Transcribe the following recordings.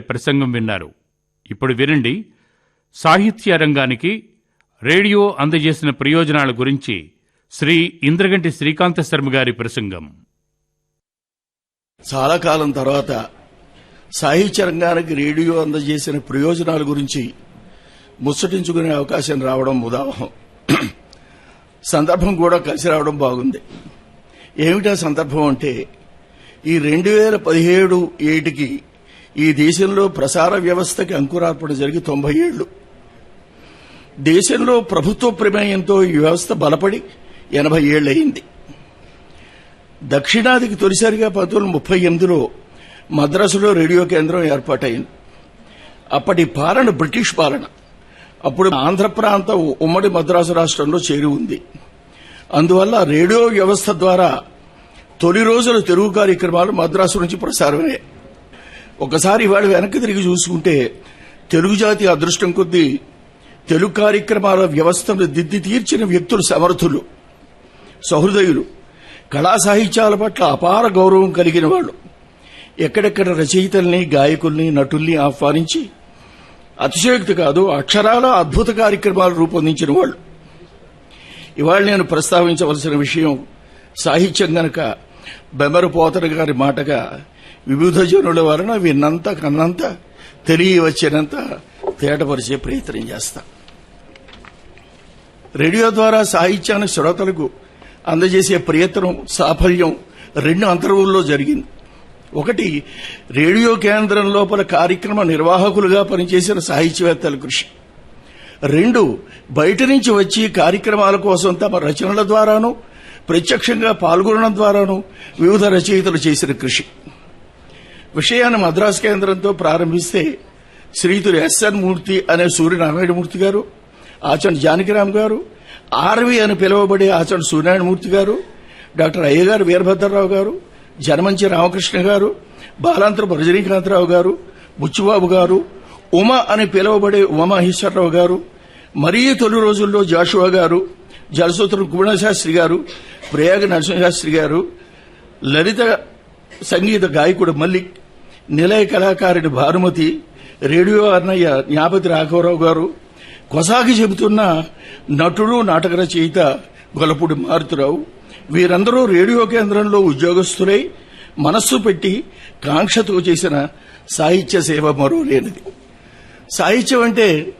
ప్రసంగం విన్నారు. ఇప్పుడు వినండి. సాహిత్య రంగానికి రేడియో అందజేసిన ప్రయోజనాల గురించి శ్రీ ఇంద్రగంటి శ్రీకాంత శర్మ గారి ప్రసంగం. చాలా కాలం తర్వాత సాహిత్య రంగానికి రేడియో అందజేసిన ప్రయోజనాల గురించి ముచ్చటించుకునే అవకాశం రావడం ఉదాహం. సందర్భం కూడా కలిసి రావడం బాగుంది. ఏమిటా సందర్భం అంటే ఈ రెండు వేల పదిహేడు ఏటికి ఈ దేశంలో ప్రసార వ్యవస్థకి అంకురార్పణ జరిగి తొంభై ఏళ్ళు దేశంలో ప్రభుత్వ ప్రమేయంతో ఈ వ్యవస్థ బలపడి ఎనభై ఏళ్ళయింది. దక్షిణాదికి తొలిసారిగా పంతొమ్మిది ముప్పై ఎనిమిదిలో మద్రాసులో రేడియో కేంద్రం ఏర్పాటైంది. అప్పటి పాలన బ్రిటిష్ పాలన. అప్పుడు ఆంధ్ర ప్రాంతం ఉమ్మడి మద్రాసు రాష్ట్రంలో చేరి ఉంది. అందువల్ల రేడియో వ్యవస్థ ద్వారా తొలి రోజుల తెలుగు కార్యక్రమాలు మద్రాసు నుంచి ప్రసారమయ్యాయి. ఒకసారి వాళ్ళు వెనక్కి తిరిగి చూసుకుంటే తెలుగు జాతి అదృష్టం కొద్దీ తెలుగు కార్యక్రమాల వ్యవస్థను దిద్ది తీర్చిన వ్యక్తులు సమర్థులు సహృదయులు కళా సాహిత్యాల పట్ల అపార గౌరవం కలిగిన వాళ్ళు. ఎక్కడెక్కడ రచయితల్ని గాయకుల్ని నటుల్ని ఆహ్వానించి అతిశయోక్తి కాదు అక్షరాల అద్భుత కార్యక్రమాలు రూపొందించిన వాళ్ళు. ఇవాళ నేను ప్రస్తావించవలసిన విషయం సాహిత్యం గనక బెమరు పోతన గారి మాటగా వివిధ జనుల వలన విన్నంత కన్నంత తెలియవచ్చినంత తేటపరిచే ప్రయత్నం చేస్తా. రేడియో ద్వారా సాహిత్యాన్ని శ్రోతలకు అందజేసే ప్రయత్నం సాఫల్యం రెండు అంతర్వుల్లో జరిగింది. ఒకటి రేడియో కేంద్రం లోపల కార్యక్రమ నిర్వాహకులుగా పనిచేసిన సాహిత్యవేత్తల కృషి. రెండు బయట నుంచి వచ్చి కార్యక్రమాల కోసం తమ రచనల ద్వారాను ప్రత్యక్షంగా పాల్గొనడం ద్వారాను వివిధ రచయితలు చేసిన కృషి. విషయాన్ని మద్రాసు కేంద్రంతో ప్రారంభిస్తే శ్రీతులు ఎస్ఎన్ మూర్తి అనే సూర్యనారాయణమూర్తి గారు ఆచండ్ జానకిరామ్ గారు ఆర్వి అని పిలువబడే ఆచండ్ సూర్యనారాయణమూర్తి గారు డాక్టర్ అయ్యగారు వీరభద్రరావు గారు జనమంచి రామకృష్ణ గారు బాలాంతరపు రజనీకాంతరావు గారు బుచ్చుబాబు గారు ఉమ అని పిలువబడే ఉమామహేశ్వరరావు గారు మరీ తొలి రోజుల్లో జాషువా గారు జలసూత్రుడు గుణశాస్త్రి గారు ప్రయాగ నరసింహశాస్త్రి గారు లలిత సంగీత గాయకుడు మల్లిక్ నిలయ కళాకారుడి భానుమతి రేడియో అన్నయ్య జ్ఞాపతి రాఘవరావు గారు కొసాగి చెబుతున్న నటుడు నాటక రచయిత గొలపూడి మారుతిరావు వీరందరూ రేడియో కేంద్రంలో ఉద్యోగస్తులై మనస్సు పెట్టి కాంక్షతో చేసిన సాహిత్య సేవ మరో లేనిది. సాహిత్యం అంటే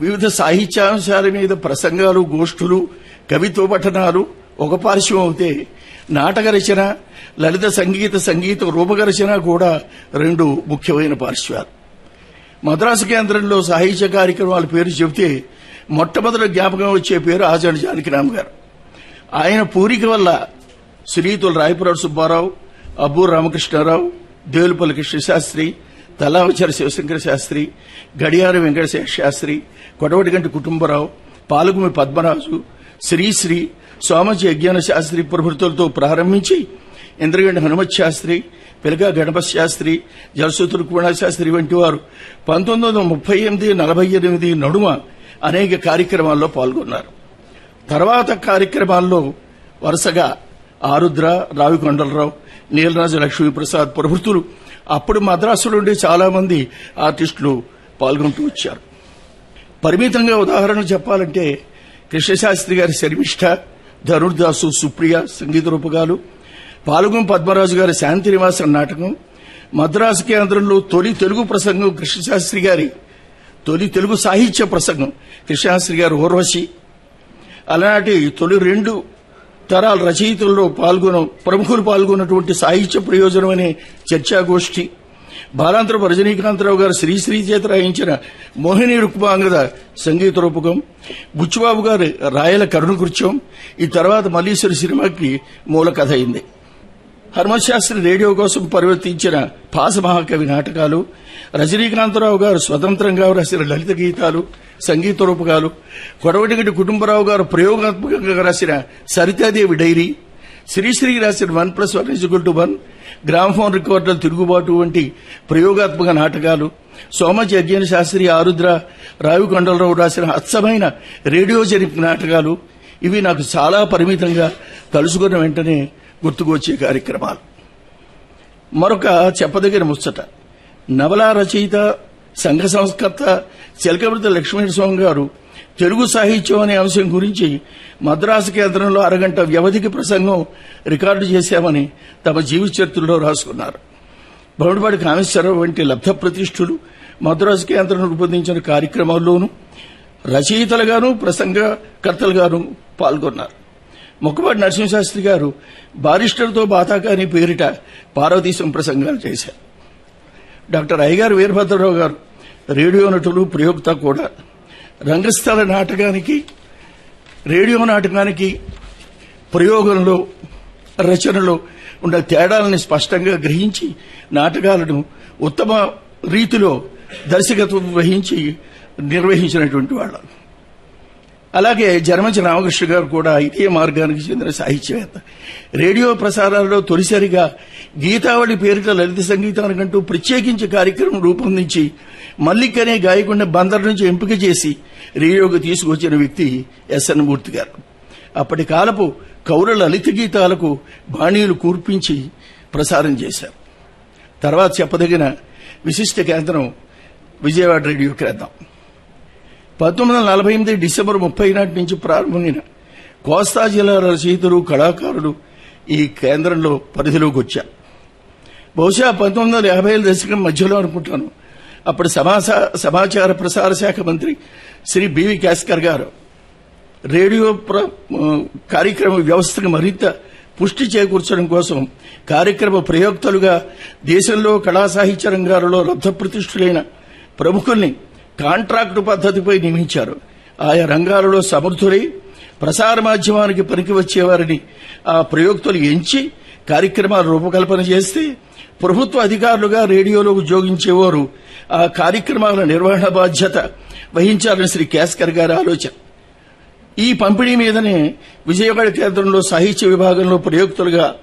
వివిధ సాహిత్యాంశాల మీద ప్రసంగాలు గోష్ఠులు కవిత్వ పఠనాలు ఒక పార్శ్వం అవుతే నాటక రచన లలిత సంగీత సంగీత రూపక రచన కూడా రెండు ముఖ్యమైన పార్శ్వాలు. మద్రాసు కేంద్రంలో సాహిత్య కార్యక్రమాల పేరు చెబితే మొట్టమొదటి జ్ఞాపకం వచ్చే పేరు ఆచార్య జానకిరామ్ గారు ఆయన పూరిక వల్ల శ్రీతుల రాయపురావు సుబ్బారావు అబ్బు రామకృష్ణారావు దేవులపల్లి కృష్ణశాస్త్రి తలావచారి శివశంకర శాస్త్రి గడియార వెంకటశేష శాస్త్రి కొడవటిగంటి కుటుంబరావు పాలకుమి పద్మరాజు శ్రీశ్రీ సోమజి అజ్ఞాన శాస్త్రి ప్రభుత్వాలతో ప్రారంభించి ఇంద్రగండ హనుమత్ శాస్త్రి పిలగా గణపతి శాస్త్రి జలసూత్ర శాస్త్రి వంటి వారు పంతొమ్మిది వందల ముప్పై ఎనిమిది నలభై ఎనిమిది నడుమ అనేక కార్యక్రమాల్లో పాల్గొన్నారు. తర్వాత కార్యక్రమాల్లో వరుసగా ఆరుద్ర రావికొండలరావు నీలరాజు లక్ష్మీప్రసాద్ ప్రభుత్తులు అప్పుడు మద్రాసు నుండి చాలా మంది ఆర్టిస్టులు పాల్గొంటూ వచ్చారు. పరిమితంగా ఉదాహరణ చెప్పాలంటే కృష్ణశాస్త్రి గారి శర్మిష్ఠ ధనుర్దాసు సుప్రియ సంగీత రూపకాలు పాల్గొం పద్మరాజు గారి శాంతి నివాసం నాటకం మద్రాసు కేంద్రంలో తొలి తెలుగు ప్రసంగం కృష్ణశాస్త్రి గారి తొలి తెలుగు సాహిత్య ప్రసంగం కృష్ణశాస్త్రి గారు ఊర్వశి అలాంటి తొలి రెండు తరాల రచయితల్లో పాల్గొన ప్రముఖులు పాల్గొన్నటువంటి సాహిత్య ప్రయోజనం అనే చర్చాగోష్ఠి. బాలాంతరపు రజనీకాంతరావు గారు శ్రీశ్రీ చేత రాయించిన మోహిని రుక్మాంగద సంగీత రూపకం బుచ్చుబాబు గారి రాయల కరుణకృత్యం ఈ తర్వాత మల్లీశ్వరి సినిమాకి మూల కథ అయింది. హర్మశాస్త్రి రేడియో కోసం పరివర్తించిన పాస మహాకవి నాటకాలు రజనీకాంతరావు గారు స్వతంత్రంగా రాసిన లలిత గీతాలు సంగీత రూపకాలు కొడవటిగడ్డి కుటుంబరావు గారు ప్రయోగాత్మకంగా రాసిన సరితాదేవి డైరీ శ్రీశ్రీ రాసిన one plus one is equal to one gramophone రికార్డుల తిరుగుబాటు వంటి ప్రయోగాత్మక నాటకాలు. సోమచి అజ్ఞాన శాస్త్రి ఆరుద్ర రావికొండలరావు రాసిన అచ్చమైన రేడియో జరిపి నాటకాలు. ఇవి నాకు చాలా పరిమితంగా కలుసుకున్న వెంటనే గుర్తుకొచ్చే కార్యక్రమాలు. మరొక చెప్పదగిన ముచ్చట. నవలా రచయిత సంఘ సంస్కర్త చిలకమృత లక్ష్మీస్వామి గారు తెలుగు సాహిత్యం అనే అంశం గురించి మద్రాసు కేంద్రంలో అరగంట వ్యవధికి ప్రసంగం రికార్డు చేశామని తమ జీవిత చరిత్రలో రాసుకున్నారు. బౌడిపాటి కామేశ్వరరావు వంటి లబ్ధ ప్రతిష్ఠులు మద్రాసు కేంద్రం రూపొందించిన కార్యక్రమాల్లోనూ రచయితలుగాను ప్రసంగకర్తలుగాను పాల్గొన్నారు. మొక్కపాటి నరసింహశాస్త్రి గారు బారిస్టర్తో బాతాకాని పేరిట పార్వతీశం ప్రసంగాలు చేశారు. డాక్టర్ అయ్యగారు వీరభద్రరావు గారు రేడియో నటులు ప్రయోక్త కూడా. రంగస్థల నాటకానికి రేడియో నాటకానికి ప్రయోగంలో రచనలో ఉన్న తేడాలని స్పష్టంగా గ్రహించి నాటకాలను ఉత్తమ రీతిలో దర్శకత్వం వహించి నిర్వహించినటువంటి వాళ్ళు. అలాగే జర్మంచి రామకృష్ణ గారు కూడా ఇదే మార్గానికి చెందిన సాహిత్యవేత్త. రేడియో ప్రసారాలలో తొలిసారిగా గీతావళి పేరిట లలిత సంగీతానికంటూ ప్రత్యేకించి కార్యక్రమం రూపొందించి మల్లిక్ అనే గాయకుడిని బందర్ నుంచి ఎంపిక చేసి రేడియోకి తీసుకొచ్చిన వ్యక్తి ఎస్ఎన్ మూర్తి గారు. అప్పటి కాలపు కౌర లలిత గీతాలకు బాణీలు కూర్పించి ప్రసారం చేశారు. తర్వాత చెప్పదగిన విశిష్ట కేంద్రం విజయవాడ రేడియో రాద్దాం. పంతొమ్మిది వందల నలభై ఎనిమిది డిసెంబర్ ముప్పై నాటి నుంచి ప్రారంభమైన కోస్తా జిల్లాల రచయితలు కళాకారులు ఈ కేంద్రంలో పరిధిలోకి వచ్చారు. బహుశా పంతొమ్మిది వందల యాభై దశకం మధ్యలో అనుకుంటాను. అప్పుడు సమాసా- సమాచార ప్రసార శాఖ మంత్రి శ్రీ బివి కాస్కర్ గారు రేడియో ప్ర- కార్యక్రమ వ్యవస్థకు మరింత పుష్టి చేకూర్చడం కోసం కార్యక్రమ ప్రయోక్తలుగా దేశంలో కళా సాహిత్య రంగాలలో లబ్ధ ప్రతిష్ఠులైన ప్రముఖుల్ని కాంట్రాక్టు పద్ధతిపై నియమించారు. ఆయా రంగాలలో సమర్థులై ప్రసార మాధ్యమానికి పనికి వచ్చేవారిని ఆ ప్రయోక్తలు ఎంచి కార్యక్రమాలు రూపకల్పన చేస్తే ప్రభుత్వ అధికారులుగా రేడియోలో ఉద్యోగించేవారు ఆ కార్యక్రమాల నిర్వహణ బాధ్యత వహించాలని శ్రీ కేస్కర్ గారి ఆలోచన. ఈ పంపిణీ మీదనే విజయవాడ కేంద్రంలో సాహిత్య విభాగంలో ప్రయోక్తులుగా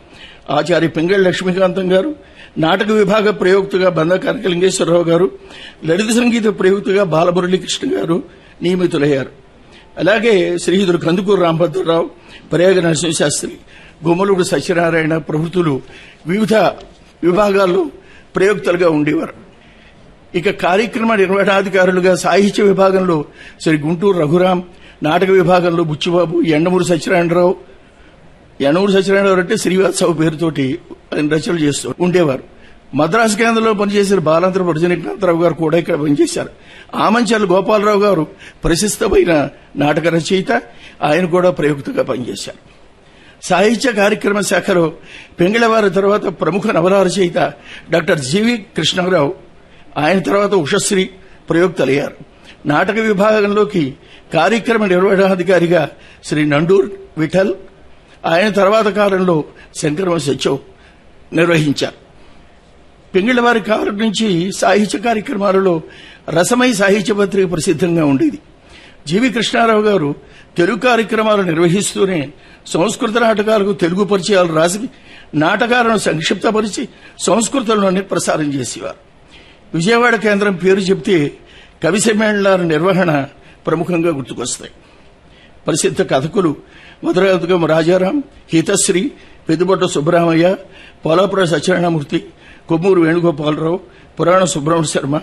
ఆచార్య పింగళి లక్ష్మీకాంతం గారు నాటక విభాగ ప్రయోక్తగా బంద కనకలింగేశ్వరరావు గారు లలిత సంగీత ప్రయోక్తగా బాలమురళీకృష్ణ గారు నియమితులయ్యారు. అలాగే శ్రీహితుడు కందుకూరు రామభద్రరావు ప్రయాగ నరసింహశాస్త్రి గుమ్మలూరు సత్యనారాయణ ప్రభుత్వులు వివిధ విభాగాల్లో ప్రయోక్తలుగా ఉండేవారు. ఇక కార్యక్రమ నిర్వహణాధికారులుగా సాహిత్య విభాగంలో శ్రీ గుంటూరు రఘురాం నాటక విభాగంలో బుచ్చిబాబు ఎండమూరు సత్యనారాయణరావు ఎండమూరు సత్యనారాయణరావు అంటే శ్రీవాత్సవ పేరుతోటి ఆయన రచనలు చేస్తూ ఉండేవారు. మద్రాసు కేంద్రంలో పనిచేసిన బాలాంతర రజనీకాంతరావు గారు కూడా ఇక్కడ పనిచేశారు. ఆమంచాల గోపాలరావు గారు ప్రశస్తమైన నాటక రచయిత. ఆయన కూడా ప్రయుక్తగా పనిచేశారు. సాహిత్య కార్యక్రమ శాఖలో పెంగళవారి తర్వాత ప్రముఖ నవల రచయిత డాక్టర్ జీవి కృష్ణరావు ఆయన తర్వాత ఉషశ్రీ ప్రయోక్తలయ్యారు. నాటక విభాగంలోకి కార్యక్రమ నిర్వహణాధికారిగా శ్రీ నండూర్ విఠల్ ఆయన తర్వాత కాలంలో శంకరమ సత్యం నిర్వహించారు. పింగిళ్ళవారి కాలం నుంచి సాహిత్య కార్యక్రమాలలో రసమై సాహిత్య పత్రిక ప్రసిద్ధంగా ఉండేది. జీవి కృష్ణారావు గారు తెలుగు కార్యక్రమాలు నిర్వహిస్తూనే సంస్కృత నాటకాలకు తెలుగు పరిచయాలు రాసి నాటకాలను సంక్షిప్తపరిచి సంస్కృతంలోనే ప్రసారం చేసేవారు. విజయవాడ కేంద్రం పేరు చెప్తే కవి సమ్మేళనాల నిర్వహణ ప్రముఖంగా గుర్తుకొస్తాయి. ప్రసిద్ధ కథకులు మధురాగం రాజారాం హితశ్రీ పెద్దిబొట్ట సుబ్రహ్మయ్య పోలాపుర సత్యనారాయణమూర్తి కొమ్మూరు వేణుగోపాలరావు పురాణ సుబ్రహ్మణ్య శర్మ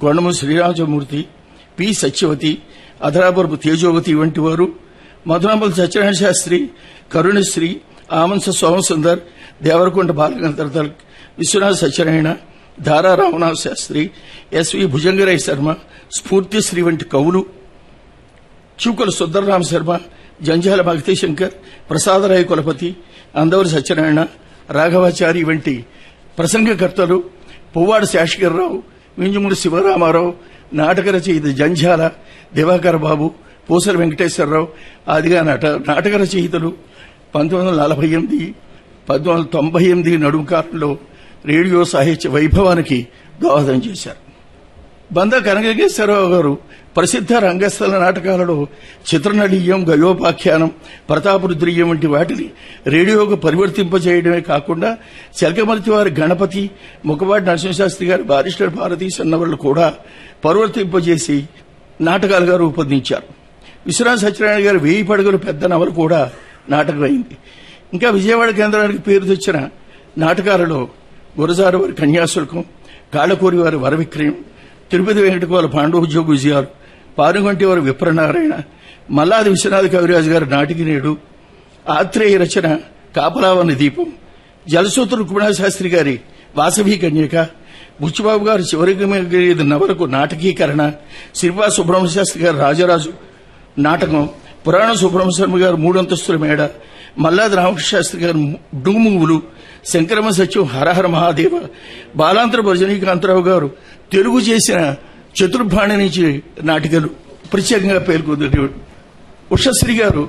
కొండము శ్రీరామచమూర్తి పి. సత్యవతి అధరాపురపు తేజోవతి వంటి వారు మధురాంబల సత్యనారాయణ శాస్త్రి కరుణశ్రీ ఆమంస సోమసుందర్ దేవరకొండ బాలగంధర్ విశ్వనాథ సత్యనారాయణ ధారా రామనాథ శాస్త్రి ఎస్వి భుజంగరాయ్ శర్మ స్ఫూర్తిశ్రీ వంటి కవులు చూకల సుందరరామ శర్మ జంజాల భక్తి శంకర్ ప్రసాదరాయ కులపతి అందవరి సత్యనారాయణ రాఘవాచారి వంటి ప్రసంగకర్తలు పువ్వాడ శేషగిరిరావు వింజమూడి శివరామారావు నాటక రచయిత జంజాల దివాకర్ బాబు పూసల వెంకటేశ్వరరావు ఆదిగా నాట నాటక రచయితలు పంతొమ్మిది వందల నలభై ఎనిమిది పంతొమ్మిది వందల తొంభై ఎనిమిది నడుము కాలంలో రేడియో సాహిత్య వైభవానికి దోహదం చేశారు. బంద కనకగేశ్వరరావు గారు ప్రసిద్ధ రంగస్థల నాటకాలలో చిత్రనళీయం గయోపాఖ్యానం ప్రతాపరుద్రీయం వంటి వాటిని రేడియోకు పరివర్తింపజేయడమే కాకుండా చెలకమర్తి వారి గణపతి ముఖవాడి నరసింహశాస్త్రి గారి బారిస్టర్ భారతీ సన్నవాళ్ళు కూడా పరివర్తింపజేసి నాటకాలుగా రూపొందించారు. విశ్వనాథ సత్యనారాయణ గారు వేయి పడగలు పెద్ద నవలు కూడా నాటకమైంది. ఇంకా విజయవాడ కేంద్రానికి పేరు తెచ్చిన నాటకాలలో గురజారు వారి కన్యాశుల్కం కాళ్ళకూరి వారి వరవిక్రయం తిరుపతి వెంకటకోల పాండవోద్యోగ విజయాలు పానుగంటి వారి విప్రనారాయణ మల్లాది విశ్వనాథ కవిరాజు గారి నాటికి నేడు ఆత్రేయ రచన కాపలావన దీపం జలసూత్ర రుక్మిణాశాస్త్రి గారి వాసవి కన్యక బుచ్చిబాబు గారు చివరికి మిగిలిన నవలకు నాటకీకరణ. శ్రీవా సుబ్రహ్మణ్య శాస్త్రి రాజరాజు నాటకం. పురాణ సుబ్రహ్మణ్య శర్మ గారు మూడంతస్తుల మేడ. మల్లాది రామకృష్ణ శాస్త్రి గారు డుగుముగులు శంకరమ సత్యం హరహర మహాదేవ. బాలాంతర రజనీకాంతరావు గారు తెలుగు చేసిన చతుర్భాణి నుంచి నాటికలు ప్రత్యేకంగా పేర్కొంది ఉషశ్రీ గారు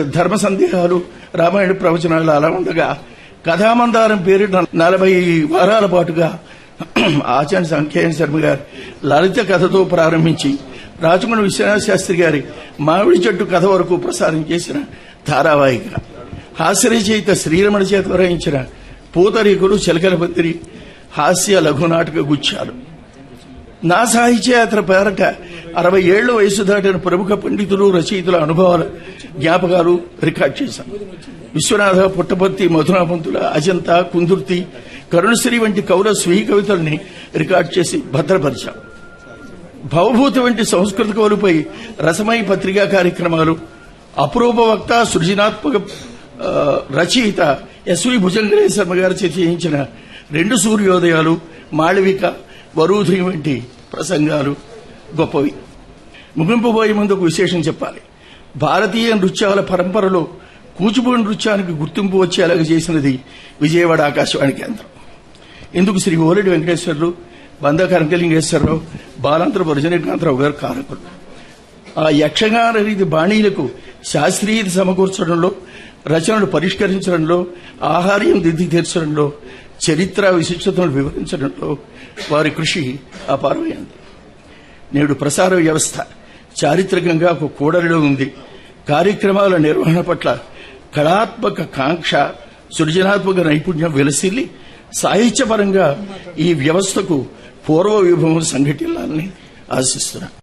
ధర్మ సందేహాలు రామాయణ ప్రవచనాలు అలా ఉండగా కథామందారం పేరిట నలభై వారాల పాటుగా ఆచార్య సంఖ్యాయన శర్మ గారు లలిత కథతో ప్రారంభించి రాజమండ్రి విశ్వనాథ శాస్త్రి గారి మామిడి చెట్టు కథ వరకు ప్రసారం చేసిన ధారావాహిక. హాస్యరచయిత శ్రీరమణ చేత వరాయించిన పూతరేకులు చిలకలపత్రి హాస్య లఘునాటక గుచ్చాలు నా సాహిత్యయాత్ర పేరట అరవై ఏళ్ళ వయసు దాటిన ప్రముఖ పండితులు రచయితుల అనుభవాల జ్ఞాపకాలు రికార్డ్ చేశాం విశ్వనాథ పుట్టపర్తి మధునాపంతుల అజంత కుందుర్తి కరుణశ్రీ వంటి కవుల స్వీయ కవితల్ని రికార్డ్ చేసి భద్రపరిచాం. భవభూతి వంటి సంస్కృత కవులపై రసమయ పత్రికా కార్యక్రమాలు అపురూప వక్త సృజనాత్మక రచయిత ఎస్వి భుజంగరే శర్మ గారు చేయించిన రెండు సూర్యోదయాలు మాళవిక వరూధి వంటి ప్రసంగాలు గొప్పవి. ముగింపుబోయే ముందు ఒక విశేషం చెప్పాలి. భారతీయ నృత్యాల పరంపరలో కూచిపూడి నృత్యానికి గుర్తింపు వచ్చేలాగా చేసినది విజయవాడ ఆకాశవాణి కేంద్రం. ఇందుకు శ్రీ ఓరెడ్డి వెంకటేశ్వర్లు బంద కనకలింగేశ్వరరావు బాలాంతర రజనీకాంతరావు గారు కారకులు? ఆ యక్షగాన రీతి బాణీలకు శాస్త్రీయత సమకూర్చడంలో రచనలు పరిష్కరించడంలో ఆహార్యం దిద్ది తీర్చడంలో చరిత్ర విశిష్టతను వివరించడంలో వారి కృషి అపారమైంది. నేడు ప్రసార వ్యవస్థ చారిత్రకంగా ఒక కూడలిలో ఉంది. కార్యక్రమాల నిర్వహణ పట్ల కళాత్మక కాంక్ష సృజనాత్మక నైపుణ్యం వెలసిల్లి సాహిత్యపరంగా ఈ వ్యవస్థకు పూర్వ విభవం సంఘటిల్లాలని ఆశిస్తున్నాను.